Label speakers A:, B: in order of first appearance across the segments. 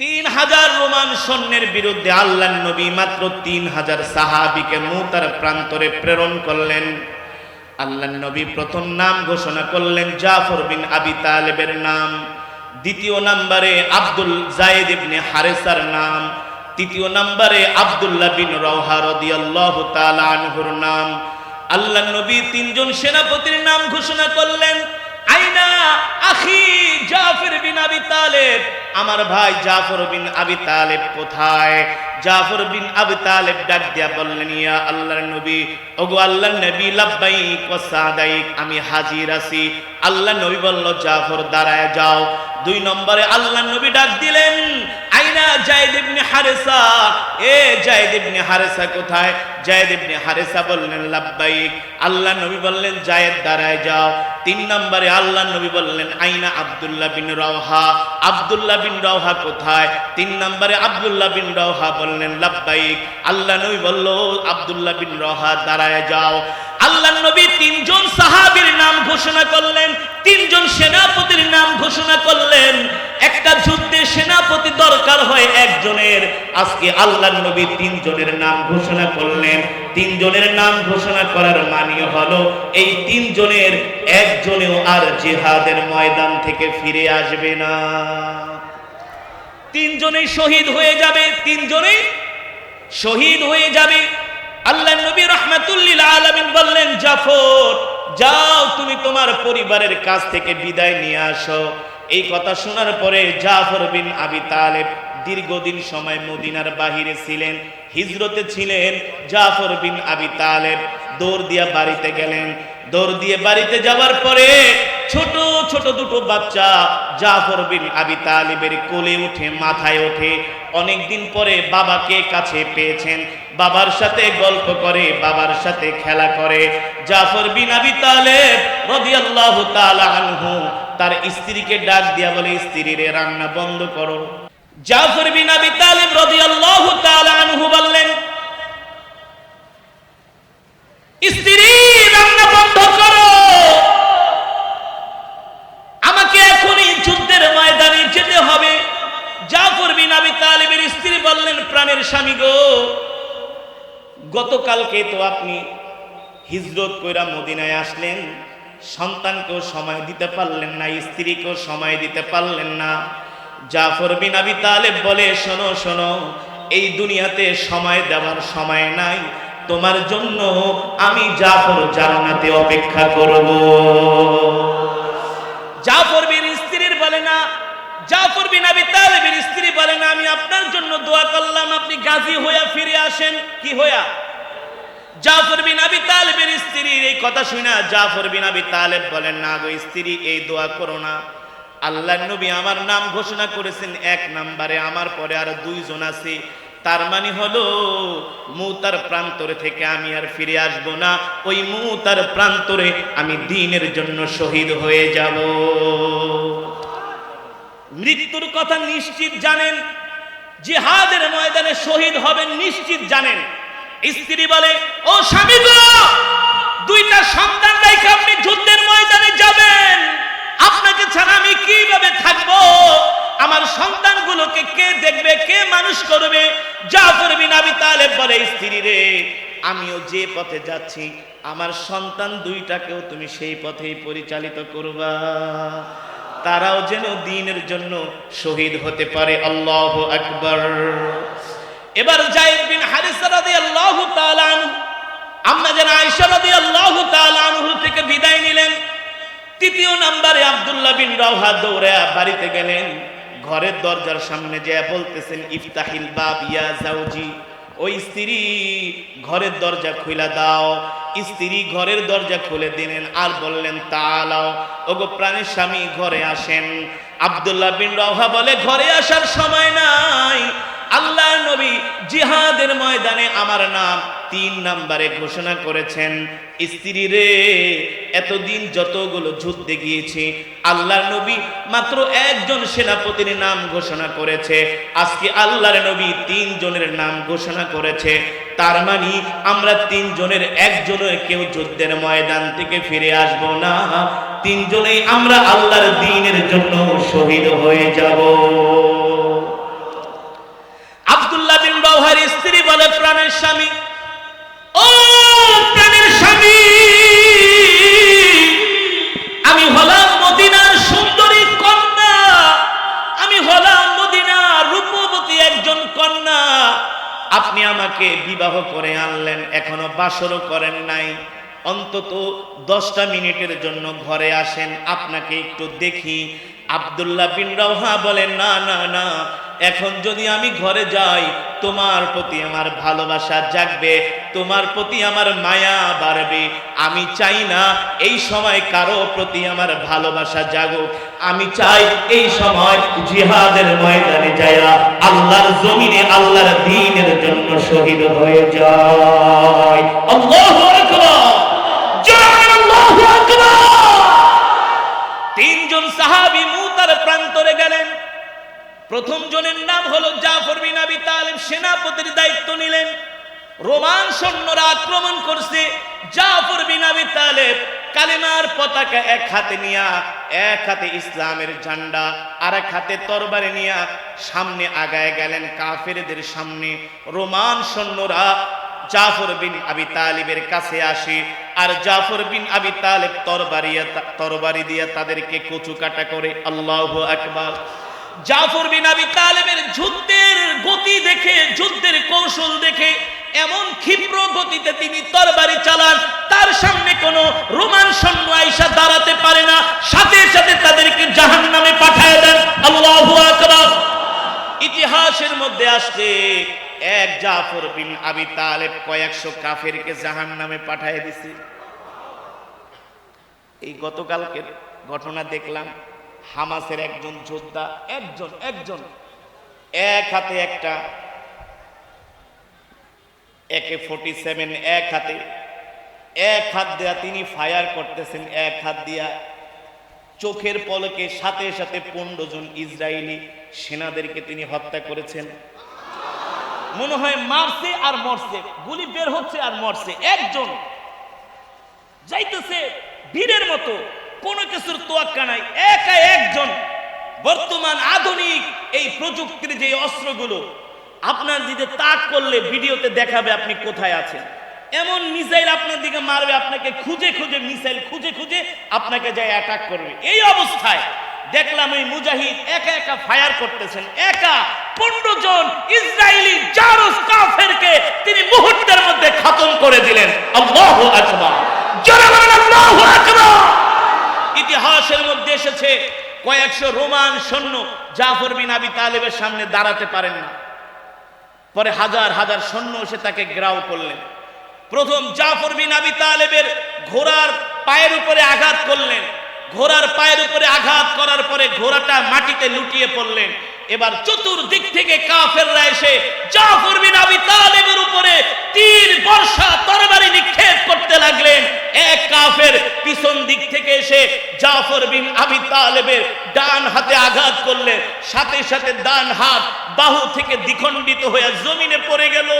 A: তিন হাজার রোমান সৈন্যের বিরুদ্ধে আল্লাহ নবী মাত্র তিন হাজার সাহাবিকে মুতার প্রান্তরে প্রেরণ করলেন। আল্লাহ নবী প্রথম নাম ঘোষণা করলেন জাফর বিন আবি তালেবের নাম, দ্বিতীয় নাম্বারে আব্দুল জায়েদ ইবনে হারেসার নাম, তৃতীয় নাম্বারে আব্দুল্লাহ বিন রওহা রাদিয়াল্লাহু তাআলা আনহুর নাম। আল্লাহ নবী তিনজন সেনাপতির নাম ঘোষণা করলেন। আইনা আখি জাফর বিন আবি তালেব। আমার ভাই জাফর বিন আবি তালেব কোথায়? জাফর বিন আবি তালেব ডাক দিয়া বললেন, ইয়া আল্লাহর নবী, ওগো আল্লাহর নবী, লাব্বাইক ওয়া সাদাইক, আমি হাজির আছি। আল্লাহ নবী বলল, জাফর, দাঁড়ায় যাও। দুই নম্বরে আল্লাহ নবী ডাক দিলেন আল্লাহ নবী বললেন, জায়েদ দাঁড়ায় যাও। তিন নম্বরে আল্লাহ নবী বললেন, আইনা আব্দুল্লাহ বিন রওহা। আব্দুল্লাহ বিন রওহা কোথায়? তিন নম্বরে আব্দুল্লাহ বিন রওহা বললেন, লাব্বাইক। আল্লাহ নবী বলল, আব্দুল্লাহ বিন রওহা দাঁড়ায় যাও। আল্লাহ নবী তিনজন সাহাবীর নাম ঘোষণা করলেন, তিনজন সেনাপতির নাম ঘোষণা করলেন। একটা যুদ্ধে সেনাপতি দরকার হয় একজনের। আজকে আল্লাহ নবী তিনজনের নাম ঘোষণা করলেন। তিনজনের নাম ঘোষণা করার মানে হলো, এই তিনজনের একজনেও আর জেহাদের ময়দান থেকে ফিরে আসবে না। তিনজনেই শহীদ হয়ে যাবে, তিনজনেই শহীদ হয়ে যাবে। আল্লাহ নবী রহমাতুল্লিল আলামিন বললেন, জাফর, যাও তুমি তোমার পরিবারের কাছ থেকে বিদায় নিয়ে আসো। এই কথা শোনার পরে জাফর বিন আবি তালেব দীর্ঘদিন সময় মদিনার বাহিরে ছিলেন, হিজরতে ছিলেন। জাফর বিন আবি তালেব দৌড় দিয়া বাড়িতে গেলেন। দৌড় দিয়ে বাড়িতে যাওয়ার পরে ছোট ছোট দুটো বাচ্চা জাফর বিন আবি তালিবের কোলে উঠে, মাথায় ওঠে। অনেকদিন পরে বাবাকে কাছে পেয়েছেন। বাবার সাথে গল্প করে, বাবার সাথে খেলা করে। জাফর বিন আবি তালেব রাদিয়াল্লাহু তাআলা আনহু তার স্ত্রীকে ডাক দিয়া বলে স্ত্রীরে রান্না বন্ধ করো। জাফর বিন আবি তালিব রাদিয়াল্লাহু তাআলা আনহু বললেন স্ত্রী রান্না বন্ধ করো আমাকে এখনই যুদ্ধের ময়দানে যেতে হবে জাফর বিন আবি তালিবের স্ত্রী বললেন প্রাণের স্বামী গো গতকালকে তো আপনি হিজরত কইরা মদিনায় আসলেন, সন্তানকেও সময় দিতে পারলেন না, স্ত্রীকেও সময় দিতে পারলেন না। জাফর বিন আবি তালেব বলে, শোনো শোনো, এই দুনিয়াতে সময় দেওয়ার সময় নাই, তোমার জন্য আমি জাফর জান্নাতে অপেক্ষা করব। জাফর বিন স্ত্রীর বলে না, জাফর বিন আবি তালেবের স্ত্রী বলে না, আমি আপনার জন্য দোয়া করলাম, আপনি গাজী হইয়া ফিরে আসেন। কি হইয়া? জাফর বিন আবি তালেবের স্ত্রীর এই কথা শুনে জাফর বিন আবি তালেব বলেন, না গো স্ত্রী, এই দোয়া করো না। আল্লাহ নবী আমার নাম ঘোষণা করেছেন এক নম্বরে, আমার পরে আর দুইজন আছে। তার মানে হলো, মুতার প্রান্তরে থেকে আমি আর ফিরে আসব না। ওই মুতার প্রান্তরে আমি দিনের জন্য শহীদ হয়ে যাব। মৃত্যুর কথা নিশ্চিত জানেন, জিহাদের ময়দানে শহীদ হবেন নিশ্চিত জানেন। স্ত্রী বলে, ও স্বামী গো, দুইটা সন্তান রেখে আপনি যুদ্ধের ময়দানে যাবেন। আপনাকে ছাড়া আমি কীভাবে থাকব? আমার সন্তানগুলোকে কে দেখবে, কে মানুষ করবে? জাফর বিন আমি তালেব বলে, স্ত্রী রে, আমিও যে পথে যাচ্ছি, আমার সন্তান দুইটাকেও তুমি সেই পথেই পরিচালিত করবা। তারাও যেন দিনের জন্য শহীদ হতে পারে। আল্লাহ আকবর। এবার জায়েদ বিন হারিসা রাদিয়াল্লাহু তাআলা আনহু, আম্মা যেন আয়েশা রাদিয়াল্লাহু তাআলা আনহু থেকে বিদায় নিলেন। তৃতীয় নম্বরে আব্দুল্লাহ বিন রাওহা দৌড়ে বাড়িতে গেলেন। ঘরের দরজার সামনে যে বলতেছেন, ইফতাহিল বাব ইয়া জাউজি ওই স্ত্রী ঘরের দরজা খুলে দাও। স্ত্রী ঘরের দরজা খুলে দিলেন আর বললেন, তালাও। ওগো প্রাণের স্বামী ঘরে আসেন। আব্দুল্লাহ বিন রাওহা বলে, ঘরে আসার সময় নাই। আল্লাহ নবী জিহাদের ময়দানে আমার নাম তিন নাম্বারে ঘোষণা করেছেন, স্ত্রী রে, এতদিন যতগুলো যুদ্ধে গিয়েছি আল্লাহর নবী মাত্র একজন সেনাপতির নাম ঘোষণা করেছে, আজকে আল্লাহর নবী তিনজনের নাম ঘোষণা করেছে, তার মানে আমরা তিনজনের একজনের কেউ যুদ্ধের ময়দান থেকে ফিরে আসব না, তিনজনেই আমরা আল্লাহর দিনের জন্য শহীদ হয়ে যাব। প্রাণের স্বামী। ও প্রাণের স্বামী, আমি হলাম মদিনার সুন্দরী কন্যা। আমি হলাম মদিনার রূপবতী একজন কন্যা। আপনি আমাকে বিবাহ করে আনলেন, এখনও বাসরও করেন নাই। অন্তত দশটা মিনিটের জন্য ঘরে আসেন, আপনাকে একটু দেখি। আব্দুল্লাহ বিন রওহা বলেন না না না এখন যদি আমি ঘরে যাই, তোমার প্রতি আমার ভালোবাসা জাগবে, তোমার প্রতি আমার মায়া বাড়বে। আমি চাই না এই সময় কারও প্রতি আমার ভালোবাসা জাগুক। আমি চাই এই সময় জিহাদের ময়দানে যায়া আল্লাহর জমিনে, আল্লাহর দিনের জন্য শহীদ হয়ে যায় তিনজন সাহাবী মুতার প্রান্তরে গেলেন। প্রথম জনের নাম হলো জাফর বিন আবি তালিব, সেনাপতির দায়িত্ব নিলেন। রোমান সৈন্যরা আক্রমণ করছে, জাফর বিন আবি তালেব কালেমার পতাকা এক হাতে নিয়া, এক হাতে ইসলামের ঝান্ডা আর এক হাতে তরবারি নিয়া সামনে আগায় গেলেন কাফেরদের সামনে। রোমান সৈন্যরা জাফর বিন আবি তালিবের কাছে আসে, আর জাফর বিন আবি তালেব তরবারি তরবারি দিয়ে তাদেরকে কচু কাটা করে, আল্লাহ আকবার। জাফর বিন আবি তালেবের যুদ্ধের গতি দেখে, যুদ্ধের কৌশল দেখে, এমন ক্ষিপ্র গতিতে তিনি তরবারি চালান, তার সামনে কোনো রোমান সৈন্য আইসা দাঁড়াতে পারে না। সাথে সাথে তাদেরকে জাহান নামে পাঠায় দেন। আল্লাহু ইতিহাসের মধ্যে আসছে, এক জাফর বিন আবি তালেব কয়েকশো কাফেরকে জাহান নামে পাঠায় দিছে। এই গতকালকের ঘটনা দেখলাম হামাসের একজন যোদ্ধা, একজন একজন। এক হাতে একটা একে ফোর্টি সেভেন এক হাতে। এক হাত দেয়া তিনি ফায়ার করতেছেন, এক হাত দিয়া চোখের পলকে সাথে সাথে পনেরো জন ইসরায়েলি সেনাদেরকে তিনি হত্যা করেছেন। মনে হয় মারছে আর মরছে, গুলি বের হচ্ছে আর মরছে। একজন যাইতেছে বীরের মতো কোনো কিছুর তোয়াক্কা নাই। একা একজন। বর্তমান আধুনিক এই প্রযুক্তির যে অস্ত্রগুলো, আপনার দিকে তাক করলে ভিডিওতে দেখাবে আপনি কোথায় আছেন। এমন মিসাইল আপনার দিকে মারবে, আপনাকে খুঁজে খুঁজে মিসাইল খুঁজে খুঁজে আপনাকে যায় অ্যাটাক করবে। এই অবস্থায় দেখলাম এই মুজাহিদ একা একা ফায়ার করতেছেন। একা পনেরো জন ইসরায়েলি জারস কাফেরকে তিনি মুহূর্তের মধ্যে খতম করে দিলেন। আল্লাহু আকবার। জোরে বলেন, আল্লাহু আকবার। মধ্যে কয়েকশো রোমান সৈন্য জাফর বিন আবি তালেবের সামনে দাঁড়াতে পারেন না। পরে হাজার হাজার সৈন্য এসে তাকে গ্রাউ করলেন। প্রথম জাফর বিন আবি তালেবের ঘোড়ার পায়ের উপরে আঘাত করলেন। ঘোড়ার পায়ের উপরে আঘাত করার পরে ঘোড়াটা মাটিতে লুটিয়ে পড়লেন। এবার চতুর্দিক থেকে কাফেররা এসে জাফর বিন আবি তালেবের উপরে তীর, বর্ষা, তরবারি নিক্ষেপ করতে লাগলেন। কাফের পিছন দিক থেকে এসে জাফর বিন আবি তালেবের ডান হাতে আঘাত করলেন সাথে সাথে ডান হাত বাহু থেকে দ্বিখণ্ডিত হয়ে জমিনে পড়ে গেল।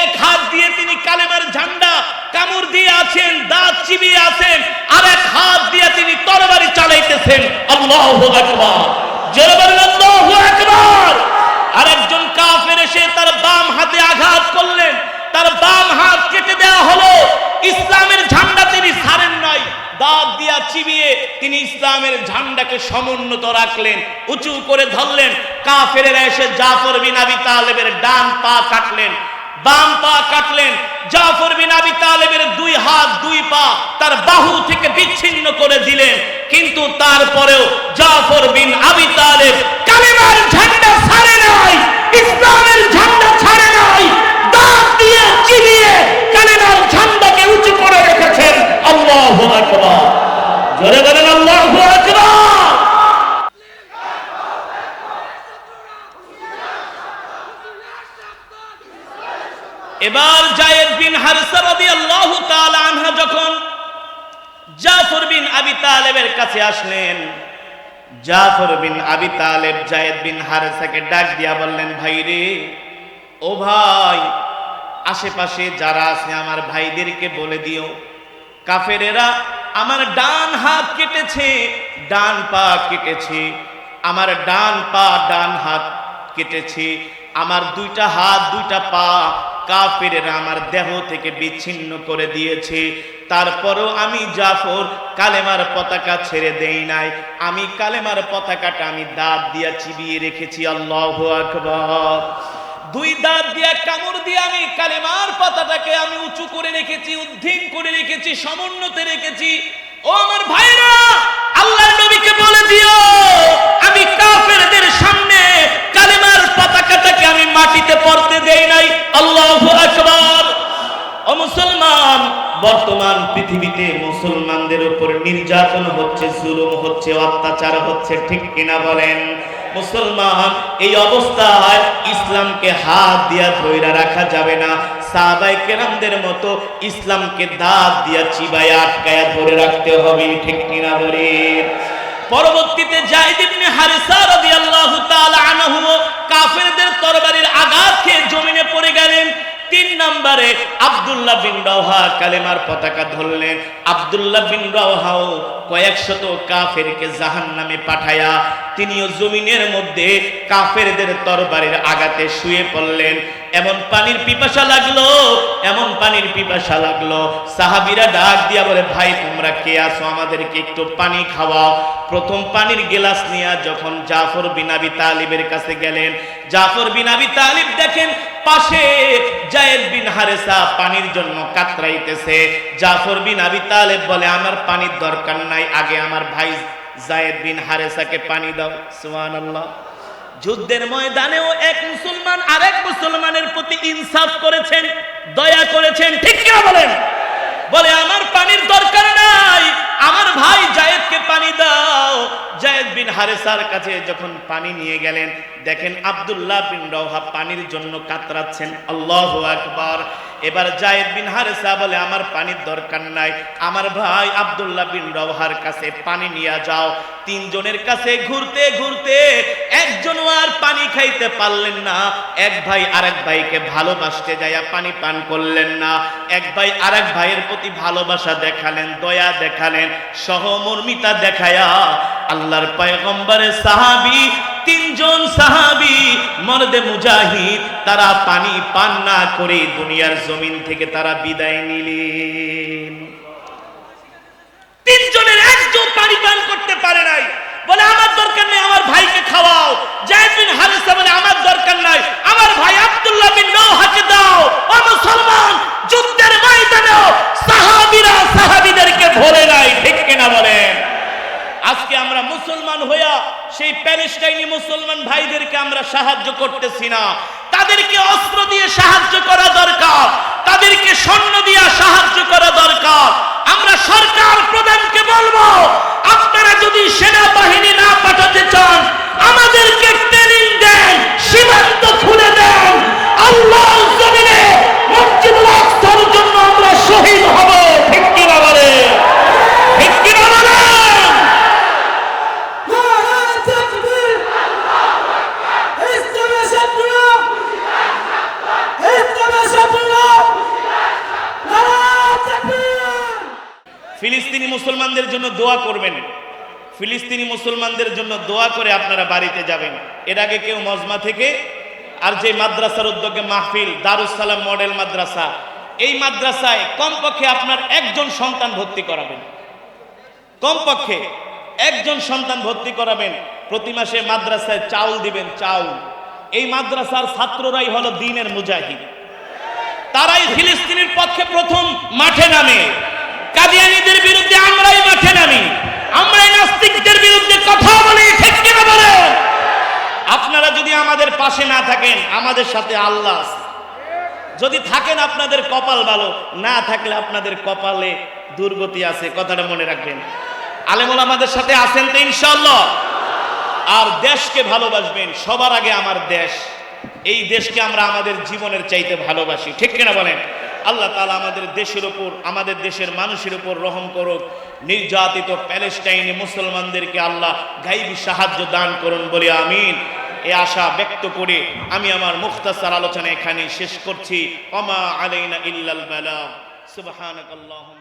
A: এক হাত দিয়ে তিনি কালেমার ঝান্ডা কামড় দিয়ে আছেন, দাঁত চিবিয়ে আছেন আর এক হাত দিয়ে তিনি তরবারি চালাইতেছেন। আল্লাহু আকবার। জোরে বলেন আরেকজন কাফের এসে তার বাম হাতে আঘাত করলেন। তার বাম হাত কেটে দেওয়া হলো ইসলামের ঝান্ডা তিনি ছাড়েন নাই দাঁত দিয়া চিবিয়ে তিনি ইসলামের ঝান্ডাকে সমুন্নত রাখলেন, উঁচু করে ধরলেন। কাফেরেরা এসে জাফর বিন আবি তালেবের ডান পা কাটলেন, বাম পা কাটলেন। জাফর বিন আবি তালেবের দুই হাত, দুই পা তার বাহু থেকে বিচ্ছিন্ন করে দিলেন। কিন্তু তারপরেও জাফর বিন আবি তালেব কালেমার ঝান্ডা ছাড়ে নাই, ইসলামের ঝান্ডা ছাড়ে নাই দাঁত দিয়ে চিবিয়ে কালেমার ঝান্ডাকে উঁচু করে রেখেছেন আল্লাহু আকবার জোরে বলেন আল্লাহু আকবার এবার জায়েদ বিন হারসা রাদিয়াল্লাহু তাআলা আনহা যখন জাফর বিন আবি তালেবের কাছে আসলেন। জাফর বিন আবি তালেব জায়েদ বিন হারেসাকে ডাক দিয়া বললেন, ভাই রে, ও ভাই, আশেপাশে যারা আছে আমার ভাইদেরকে বলে দিও। কাফেরেরা আমার ডান হাত কেটেছে, ডান পা কেটেছে, আমার ডান পা, ডান হাত কেটেছে, আমার দুইটা হাত, দুইটা পা কাফেরেরা আমার দেহ থেকে বিচ্ছিন্ন করে দিয়েছে। তারপরও আমি জাফর কালেমার পতাকা ছেড়ে দেই নাই। আমি কালেমার পতাকাটা আমি দাঁত দিয়া চিবিয়ে রেখেছি, আল্লাহ আকবর। দুই দাঁত দিয়া কামড় দিয়ে আমি কালেমার পাতাটাকে আমি উঁচু করে রেখেছি উদ্ধিন করে রেখেছি, সমুন্নতে রেখেছি। ও আমার ভাইরা, আল্লাহর নবীকে বলে দিও, আমি পতাকাটাকে আমি মাটিতে পড়তে দেই নাই। আল্লাহু মুসলমান, বর্তমান পৃথিবীতে মুসলমানদের উপর নির্যাতন হচ্ছে, জুলুম হচ্ছে, অত্যাচার হচ্ছে, ঠিক কিনা বলেন? মুসলমান, এই অবস্থায় ইসলামকে হাত দিয়া ধইরা রাখা যাবে না। সাহাবাই কেরামদের মতো ইসলামকে দাঁত দিয়া চিবায় আটকায়া ধরে রাখতে হবে, ঠিক কিনা বলেন? পরবর্তীতে জাহিদ ইবনে হারিসা রাদিয়াল্লাহু তাআলা আনহু কাফেরদের তরবারির আঘাত খেয়ে জমিনে পড়ে গেলেন। তিন নম্বরে আব্দুল্লাহ বিন রওহা কালেমার পতাকা ধরলেন। আব্দুল্লাহ বিন রওহাও কয়েকশত কাফেরকে জাহান্নামে পাঠায়া তিনিও জমিনের মধ্যে কাফেরদের তরবারির আঘাতে শুয়ে পড়লেন। এমন পানির পিপাসা লাগল, এমন পানির পিপাসা লাগল। সাহাবীরা ডাক দিয়া বলে, ভাই, তোমরা কে আছো? আমাদেরকে একটু পানি খাওয়াও। প্রথম পানির গেলাস নিয়ে যখন জাফর বিন আবি তালিবের কাছে গেলেন, জাফর বিন আবি তালিব দেখেন পাশে জায়েদ বিন হারেসা পানির জন্য কাতরাইতেছে। জাফর বিন আবি তালেব বলে, আমার পানির দরকার নাই, আগে আমার ভাই জায়েদ বিন হারেসাকে পানি দাও। সুবহানাল্লাহ। যুদ্ধের ময়দানেও এক মুসলমান আরেক মুসলমানের প্রতি ইনসাফ করেছেন, দয়া করেছেন, ঠিক কিনা বলেন? বলে, আমার পানির দরকার নাই, আমার ভাই জায়েদকে পানি দাও। জায়েদ বিন হারেসার কাছে যখন পানি নিয়ে গেলেন, দেখেন আব্দুল্লাহ বিন রওহা পানির জন্য কাতরাচ্ছেন, আল্লাহ আকবার। এবার জায়েদ বিন হারেসা বলে, আমার পানির দরকার নাই। আমার ভাই আব্দুল্লাহ বিন রওহার কাছে পানি নিয়ে যাও। তিনজনের কাছে ঘুরতে ঘুরতে একজনও আর পানি খাইতে পারলেন না। এক ভাই আরেক ভাইকে ভালোবাসতে যাইয়া পানি পান করলেন না। এক ভাই আরেক ভাইয়ের প্রতি ভালোবাসা দেখালেন, দয়া দেখালেন, সহমর্মিতা দেখায়া আল্লাহর পয়গম্বরের সাহাবী তিনজন সাহাবী মর্দে মুজাহিদ, তারা পানি পান না করে দুনিয়ার জমিন থেকে তারা বিদায় নিলেন। তিনজনের একজন পানি পান করতে পারে নাই। বলে, আমার দরকার নেই, আমার ভাইকে খাওয়াও। জায়েদ বিন হারিসা বলে, আমার দরকার নাই। আমার ভাই আব্দুল্লাহ বিন নওহাকে দাও। ও মুসলমান, যুদ্ধের ময়দানেও সাহাবীরা সাহাবীদেরকে ভোলে নাই। ঠিক কিনা বলেন? আজকে আমরা মুসলমান হইয়া সেই প্যালেস্টাইনি মুসলমান ভাইদেরকে আমরা সাহায্য করতেছি না। তাদেরকে অস্ত্র দিয়ে সাহায্য করা দরকার। তাদেরকে স্বর্ণ দিয়ে সাহায্য করা দরকার। আমরা সরকার প্রধানকে বলব, আপনারা যদি সেনাবাহিনী না পাঠাতে চান, আমাদেরকে ট্রেনিং দেন, সীমান্ত খুলে দেন। আল্লাহ জমিনে মসজিদুল আকসার জন্য আমরা শহীদ হব ঠিক কিনা বলে ঠিক কিনা বলেন
B: নারা তাকবীর ইসলামে শত্রুরা ইসলামে শত্রুরা নারা তাকবীর
A: ফিলিস্তিনি মুসলমানদের জন্য দোয়া করবেন। ফিলিস্তিনি মুসলমানদের জন্য দোয়া করে আপনারা বাড়িতে যাবেন। এর আগে কেউ মজমা থেকে আর যে মাদ্রাসার উদ্যোগে মাহফিল দারুসালাম মডেল মাদ্রাসা, এই মাদ্রাসায় কমপক্ষে আপনার একজন সন্তান ভর্তি করাবেন। কমপক্ষে একজন সন্তান ভর্তি করাবেন। প্রতি মাসে মাদ্রাসায় চাউল দিবেন, চাউল। এই মাদ্রাসার ছাত্ররাই হলো দিনের মুজাহিদ। তারাই ফিলিস্তিনের পক্ষে প্রথম মাঠে নামে। কাদিয়ানীদের বিরুদ্ধে আমরাই মাঠে নামি। আমরাই নাস্তিকদের বিরুদ্ধে কথা বলি, ঠিক কিনা বলে আপনারা যদি আমাদের পাশে না থাকেন, আমাদের সাথে আল্লাহ। যদি থাকেন আপনাদের কপাল ভালো, না থাকলে আপনাদের কপালে দুর্গতি আছে, কথাটা মনে রাখবেন। আলেমুল আমাদের সাথে আছেন তো ইনশাল্লাহ আর দেশকে ভালোবাসবেন, সবার আগে আমার দেশ। এই দেশকে আমরা আমাদের জীবনের চাইতে ভালোবাসি, ঠিক কিনা বলেন? আল্লাহ তালা আমাদের দেশের ওপর আমাদের দেশের মানুষের উপর রহম করুক। নির্যাতিত প্যালেস্টাইনি মুসলমানদেরকে আল্লাহ গাইবি সাহায্য দান করুন বলে আমিন। এ আশা ব্যক্ত করে আমি আমার মুখতাসার আলোচনা এখানে শেষ করছি। অমা আলাইনা ইল্লাল বালা। সুবহানাকাল্লাহুম্মা।